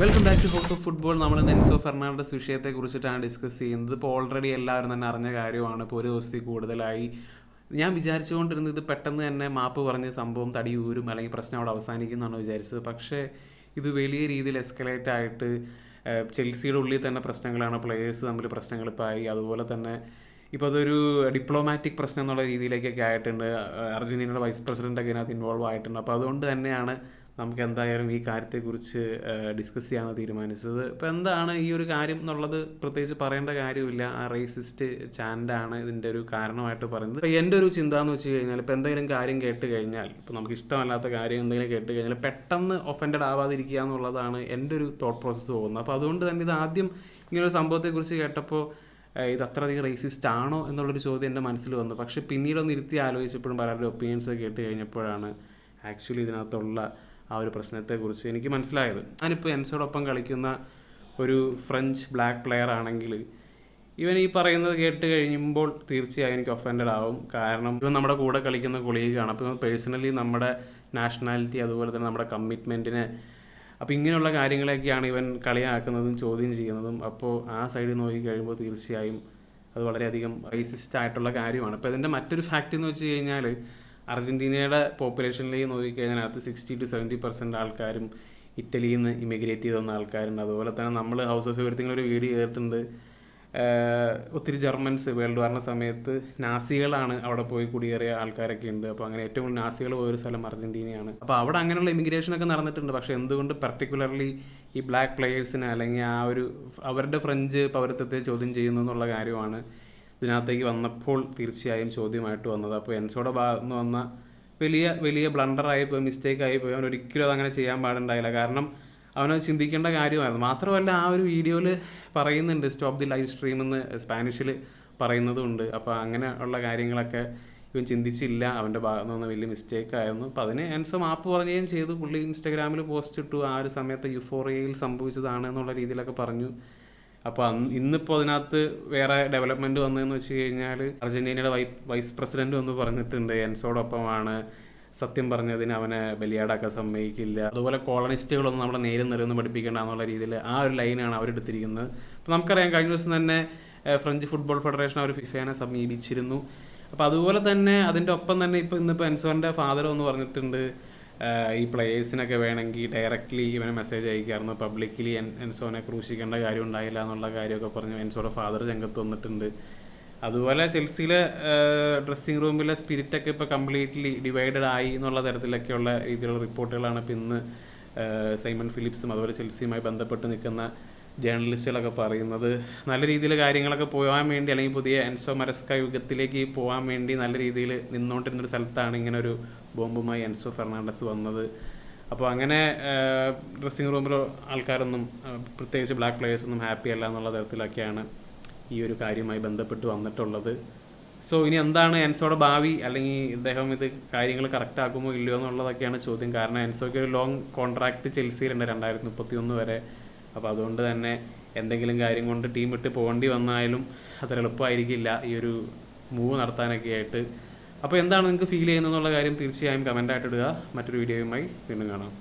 Welcome back to house of football നമ്മൾ Nenso Fernandez വിഷയത്തെ കുറിച്ചിട്ടാണ് ഡിസ്കസ് ചെയ്യുന്നത് ഇപ്പോൾ ഓൾറെഡി എല്ലാവരും തന്നെ അറിഞ്ഞ കാര്യമാണ്. ഇപ്പോൾ ഒരു ദിവസത്തിൽ കൂടുതലായി. ഞാൻ വിചാരിച്ചുകൊണ്ടിരുന്നത് പെട്ടെന്ന് തന്നെ മാപ്പ് പറഞ്ഞ് സംഭവം തടി ഊരും അല്ലെങ്കിൽ പ്രശ്നം അവിടെ അവസാനിക്കുന്നതാണ് വിചാരിച്ചത്. പക്ഷേ ഇത് വലിയ രീതിയിൽ എസ്കലേറ്റ് ആയിട്ട് ചെൽസിയുടെ ഉള്ളിൽ തന്നെ പ്രശ്നങ്ങളാണ് പ്ലെയേഴ്സ് തമ്മിൽ പ്രശ്നങ്ങൾ ഇപ്പോൾ ആയി അതുപോലെ തന്നെ ഇപ്പോൾ അതൊരു ഡിപ്ലോമാറ്റിക് പ്രശ്നം എന്നുള്ള രീതിയിലേക്കൊക്കെ ആയിട്ടുണ്ട്. അർജന്റീനയുടെ വൈസ് പ്രസിഡന്റൊക്കെ ഇതിനകത്ത് ഇൻവോൾവ് ആയിട്ടുണ്ട്. അപ്പോൾ അതുകൊണ്ട് തന്നെയാണ് നമുക്ക് എന്തായാലും ഈ കാര്യത്തെക്കുറിച്ച് ഡിസ്കസ് ചെയ്യാമെന്ന് തീരുമാനിച്ചത്. ഇപ്പോൾ എന്താണ് ഈ ഒരു കാര്യം എന്നുള്ളത് പ്രത്യേകിച്ച് പറയേണ്ട കാര്യമില്ല. ആ റേസിസ്റ്റ് ചാൻഡാണ് ഇതിന്റെ ഒരു കാരണമായിട്ട് പറയുന്നത്. ഇപ്പോൾ എന്റെ ഒരു ചിന്ത എന്ന് വെച്ച് കഴിഞ്ഞാൽ ഇപ്പോൾ എന്തെങ്കിലും കാര്യം കേട്ട് കഴിഞ്ഞാൽ ഇപ്പോൾ നമുക്ക് ഇഷ്ടമല്ലാത്ത കാര്യം എന്തെങ്കിലും കേട്ട് കഴിഞ്ഞാൽ പെട്ടെന്ന് ഒഫൻഡഡ് ആവാതിരിക്കുക എന്നുള്ളതാണ് എന്റെ ഒരു തോട്ട് പ്രോസസ്സ് പോകുന്നത്. അപ്പോൾ അതുകൊണ്ട് തന്നെ ഇത് ആദ്യം ഇങ്ങനൊരു സംഭവത്തെക്കുറിച്ച് കേട്ടപ്പോൾ ഇത് അത്രയധികം റേസിസ്റ്റ് ആണോ എന്നുള്ളൊരു ചോദ്യം എന്റെ മനസ്സിൽ വന്നു. പക്ഷേ പിന്നീട് ഒന്ന് ഇരുത്തി ആലോചിച്ചപ്പോഴും പലരുടെ ഒപ്പീനിയൻസ് കേട്ട് കഴിഞ്ഞപ്പോഴാണ് ആക്ച്വലി ഇതിനകത്തുള്ള ആ ഒരു പ്രശ്നത്തെക്കുറിച്ച് എനിക്ക് മനസ്സിലായത്. ഞാനിപ്പോൾ എൻസോടൊപ്പം കളിക്കുന്ന ഒരു ഫ്രഞ്ച് ബ്ലാക്ക് പ്ലെയർ ആണെങ്കിൽ ഇവൻ ഈ പറയുന്നത് കേട്ട് കഴിയുമ്പോൾ തീർച്ചയായും എനിക്ക് ഒഫൻഡഡ് ആവും. കാരണം ഇവൻ നമ്മുടെ കൂടെ കളിക്കുന്ന കൊളീഗാണ്. അപ്പോൾ പേഴ്സണലി നമ്മുടെ നാഷണാലിറ്റി അതുപോലെ തന്നെ നമ്മുടെ കമ്മിറ്റ്മെന്റിനെ അപ്പോൾ ഇങ്ങനെയുള്ള കാര്യങ്ങളൊക്കെയാണ് ഇവൻ കളിയാക്കുന്നതും ചോദ്യം ചെയ്യുന്നതും. അപ്പോൾ ആ സൈഡിൽ നോക്കി കഴിയുമ്പോൾ തീർച്ചയായും അത് വളരെയധികം റേസിസ്റ്റ് ആയിട്ടുള്ള കാര്യമാണ്. അപ്പോൾ ഇതിന്റെ മറ്റൊരു ഫാക്റ്റ് എന്ന് വെച്ച് കഴിഞ്ഞാൽ അർജന്റീനയുടെ പോപ്പുലേഷനിലേക്ക് നോക്കിക്കഴിഞ്ഞാൽ അകത്ത് സിക്സ്റ്റി ടു സെവന്റി പെർസെന്റ് ആൾക്കാരും ഇറ്റലിയിൽ നിന്ന് ഇമിഗ്രേറ്റ് ചെയ്ത് വന്ന ആൾക്കാരുണ്ട്. അതുപോലെ തന്നെ നമ്മൾ ഹൗസ് ഓഫ് ഒരു വീഡിയോ ചെയ്തിട്ടുണ്ട്. ഒത്തിരി ജർമ്മൻസ് വേൾഡ് വാറിന്റെ സമയത്ത് നാസികളാണ് അവിടെ പോയി കുടിയേറിയ ആൾക്കാരൊക്കെ ഉണ്ട്. അപ്പോൾ അങ്ങനെ ഏറ്റവും കൂടുതൽ നാസികൾ പോയൊരു സ്ഥലം അർജന്റീനയാണ്. അപ്പോൾ അവിടെ അങ്ങനെയുള്ള ഇമിഗ്രേഷനൊക്കെ നടന്നിട്ടുണ്ട്. പക്ഷേ എന്തുകൊണ്ട് പർട്ടിക്കുലർലി ഈ ബ്ലാക്ക് പ്ലേയേഴ്സിനെ അല്ലെങ്കിൽ ആ ഒരു അവരുടെ ഫ്രഞ്ച് പൗരത്വത്തെ ചോദ്യം ചെയ്യുന്നു എന്നുള്ള കാര്യമാണ് ഇതിനകത്തേക്ക് വന്നപ്പോൾ തീർച്ചയായും ചോദ്യമായിട്ട് വന്നത്. അപ്പോൾ എൻസോടെ ഭാഗത്ത് നിന്ന് വന്ന വലിയ വലിയ ബ്ലണ്ടറായി പോയി മിസ്റ്റേക്ക് ആയി പോയി. അവൻ ഒരിക്കലും അതങ്ങനെ ചെയ്യാൻ പാടുണ്ടായില്ല. കാരണം അവനത് ചിന്തിക്കേണ്ട കാര്യമായിരുന്നു. മാത്രമല്ല ആ ഒരു വീഡിയോയിൽ പറയുന്നുണ്ട് സ്റ്റോപ്പ് ദി ലൈവ് സ്ട്രീം എന്ന് സ്പാനിഷിൽ പറയുന്നതുണ്ട്. അപ്പോൾ അങ്ങനെ ഉള്ള കാര്യങ്ങളൊക്കെ ഇവൻ ചിന്തിച്ചില്ല. അവന്റെ ഭാഗത്ത് നിന്ന് വലിയ മിസ്റ്റേക്ക് ആയിരുന്നു. അപ്പോൾ അതിന് എൻസോ മാപ്പ് പറയുകയും ചെയ്തു. പുള്ളി ഇൻസ്റ്റാഗ്രാമിൽ പോസ്റ്റ് ഇട്ടു. ആ ഒരു സമയത്ത് യുഫോറിയയിൽ സംഭവിച്ചതാണ് എന്നുള്ള രീതിയിലൊക്കെ പറഞ്ഞു. അപ്പോൾ അന്ന് ഇന്നിപ്പോൾ അതിനകത്ത് വേറെ ഡെവലപ്മെന്റ് വന്നതെന്ന് വെച്ച് കഴിഞ്ഞാൽ അർജന്റീനയുടെ വൈ വൈസ് പ്രസിഡന്റ് ഒന്ന് പറഞ്ഞിട്ടുണ്ട് എൻസോടൊപ്പമാണ്. സത്യം പറഞ്ഞതിന് അവനെ ബലിയാടാക്കാൻ സമ്മതിക്കില്ല. അതുപോലെ കോളനിസ്റ്റുകളൊന്നും നമ്മളെ നേരിൽ നിറയൊന്നും പഠിപ്പിക്കേണ്ട എന്നുള്ള രീതിയിൽ ആ ഒരു ലൈനാണ് അവരെടുത്തിരിക്കുന്നത്. അപ്പോൾ നമുക്കറിയാം കഴിഞ്ഞ ദിവസം തന്നെ ഫ്രഞ്ച് ഫുട്ബോൾ ഫെഡറേഷൻ അവർ ഫിഫേനെ സമീപിച്ചിരുന്നു. അപ്പോൾ അതുപോലെ തന്നെ അതിന്റെ ഒപ്പം തന്നെ ഇപ്പോൾ ഇന്നിപ്പോൾ എൻസോന്റെ ഫാദർ ഒന്ന് പറഞ്ഞിട്ടുണ്ട് ഈ പ്ലേയേഴ്സിനൊക്കെ വേണമെങ്കിൽ ഡയറക്റ്റ്ലി ഇവന് മെസ്സേജ് അയക്കായിരുന്നു. പബ്ലിക്കലി എൻസോനെ ക്രൂശിക്കേണ്ട കാര്യം ഉണ്ടായില്ല എന്നുള്ള കാര്യമൊക്കെ പറഞ്ഞു. എൻസോയുടെ ഫാദർ രംഗത്ത് വന്നിട്ടുണ്ട്. അതുപോലെ ചെൽസിയിലെ ഡ്രസ്സിംഗ് റൂമിലെ സ്പിരിറ്റൊക്കെ ഇപ്പോൾ കംപ്ലീറ്റ്ലി ഡിവൈഡഡ് ആയി എന്നുള്ള തരത്തിലൊക്കെയുള്ള രീതിയിലുള്ള റിപ്പോർട്ടുകളാണ് ഇപ്പം ഇന്ന് സൈമൺ ഫിലിപ്സും അതുപോലെ ചെൽസിയുമായി ബന്ധപ്പെട്ട് നിൽക്കുന്ന ജേർണലിസ്റ്റുകളൊക്കെ പറയുന്നത് നല്ല രീതിയിൽ കാര്യങ്ങളൊക്കെ പോകാൻ വേണ്ടി അല്ലെങ്കിൽ പുതിയ എൻസോ മരസ്ക യുഗത്തിലേക്ക് പോകാൻ വേണ്ടി നല്ല രീതിയിൽ നിന്നുകൊണ്ടിരുന്നൊരു സ്ഥലത്താണ് ഇങ്ങനെ ഒരു ബോംബുമായി എൻസോ ഫെർണാണ്ടസ് വന്നത്. അപ്പോൾ അങ്ങനെ ഡ്രസ്സിങ് റൂമിൽ ആൾക്കാരൊന്നും പ്രത്യേകിച്ച് ബ്ലാക്ക് പ്ലേയേഴ്സ് ഒന്നും ഹാപ്പി അല്ല എന്നുള്ള തരത്തിലൊക്കെയാണ് ഈ ഒരു കാര്യവുമായി ബന്ധപ്പെട്ട് വന്നിട്ടുള്ളത്. സോ ഇനി എന്താണ് എൻസോയുടെ ഭാവി? അല്ലെങ്കിൽ ഇദ്ദേഹം ഇത് കാര്യങ്ങൾ കറക്റ്റ് ആക്കുമോ ഇല്ലയോ എന്നുള്ളതൊക്കെയാണ് ചോദ്യം. കാരണം എൻസോയ്ക്ക് ഒരു ലോങ് കോൺട്രാക്റ്റ് ചെൽസിയിലുണ്ട് രണ്ടായിരത്തി മുപ്പത്തി ഒന്ന് വരെ. അപ്പോൾ അതുകൊണ്ട് തന്നെ എന്തെങ്കിലും കാര്യം കൊണ്ട് ടീം വിട്ട് പോകേണ്ടി വന്നാലും അത്ര എളുപ്പമായിരിക്കില്ല ഈ ഒരു മൂവ് നടത്താനൊക്കെ ആയിട്ട്. അപ്പോൾ എന്താണ് നിങ്ങൾക്ക് ഫീൽ ചെയ്യുന്നതെന്നുള്ള കാര്യം തീർച്ചയായും കമന്റായിട്ട് ഇടുക. മറ്റൊരു വീഡിയോയുമായി വീണ്ടും കാണാം.